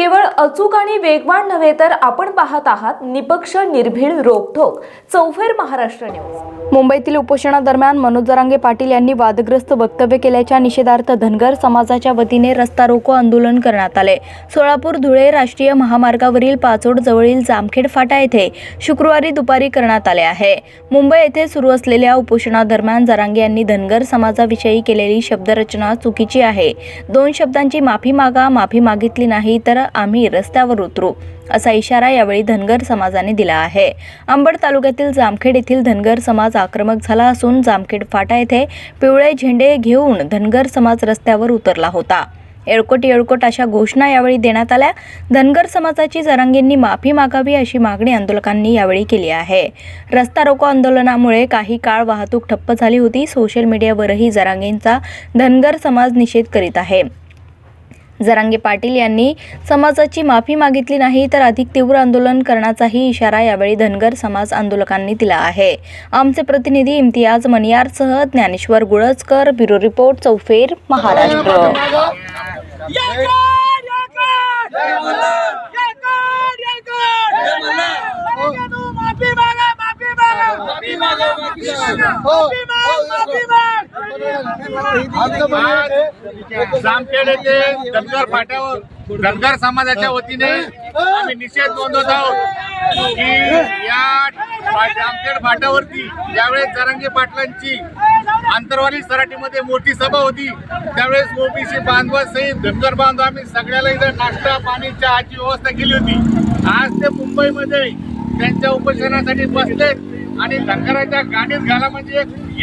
केवळ अचूक आणि वेगवान नव्हे तर आपण पाहत आहात निपक्ष निर्भीड रोखोक चौफेर महाराष्ट्र न्यूज. मुंबईतील उपोषणादरम्यान मनोज जरांगे पाटील यांनी वादग्रस्त वक्तव्य केल्याच्या निषेधार्थ धनगर समाजाच्या वतीने रस्ता रोको आंदोलन करण्यात आले. सोलापूर धुळे राष्ट्रीय महामार्गावरील पाचोड जवळील जामखेड फाटा येथे शुक्रवारी दुपारी करण्यात आले आहे. मुंबई येथे सुरू असलेल्या उपोषणादरम्यान जरांगे यांनी धनगर समाजाविषयी केलेली शब्दरचना चुकीची आहे. दोन शब्दांची माफी मागा माफी मागितली नाही तर आम्ही रस्त्यावर उतरू असा इशारा यावेळी धनगर समाजाने दिला आहे. अंबड तालुक्यातील जामखेड येथील धनगर समाज आक्रमक झाला असून जामखेड फाटा येथे पिवळे झेंडे घेऊन धनगर समाज रस्त्यावर उतरला होता. येळकोट येळकोट अशा घोषणा यावेळी देण्यात आल्या. धनगर समाजाची जरांगेंनी माफी मागावी अशी मागणी आंदोलकांनी यावेळी केली आहे. रस्ता रोको आंदोलनामुळे काही काळ वाहतूक ठप्प झाली होती. सोशल मीडियावरही जरांगेंचा धनगर समाज निषेध करीत आहे. जरांगे पाटील यांनी समाजाची माफी मागितली नाही तर अधिक तीव्र आंदोलन करण्याचाही इशारा यावेळी धनगर समाज आंदोलकांनी दिला आहे. आमचे प्रतिनिधी इम्तियाज मनियारसह ज्ञानेश्वर गुळजकर ब्युरो रिपोर्ट चौफेर महाराष्ट्र. जामखेड येथे धनगर फाट्यावर धनगर समाजाच्या वतीने आम्ही निषेध नोंदवत आहोत की या जामखेड फाट्यावरती ज्यावेळेस जरंगे पाटलांची आंतरवाली सराटीमध्ये मोठी सभा होती त्यावेळेस ओबीसी बांधवासहित धनगर बांधव आम्ही सगळ्याला इथं नाश्ता पाणी चहाची व्यवस्था केली होती. आज ते मुंबईमध्ये त्यांच्या उपोषणासाठी बसलेत. आणि धनगराच्या गाडीत घाला म्हणजे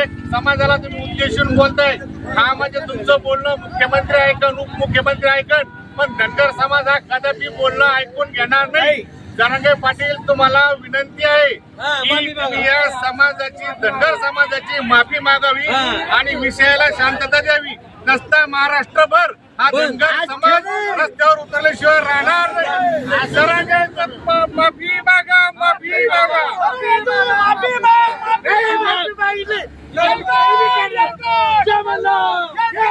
एक समाजाला तुम्ही उद्देशून बोलताय. हा म्हणजे तुमचं बोलणं मुख्यमंत्री ऐकन उपमुख्यमंत्री ऐकन. पण धनगर समाज हा कदापि बोलणं ऐकून घेणार नाही. जरांगे पाटील तुम्हाला विनंती आहे की या समाजाची धनगर समाजाची माफी मागावी आणि विषयाला शांतता द्यावी. नसता महाराष्ट्रभर हा धनगर समाज रस्त्यावर उतरल्याशिवाय राहणार नाही. माफी मागा माफी माग माफी मागितली जय मल्हार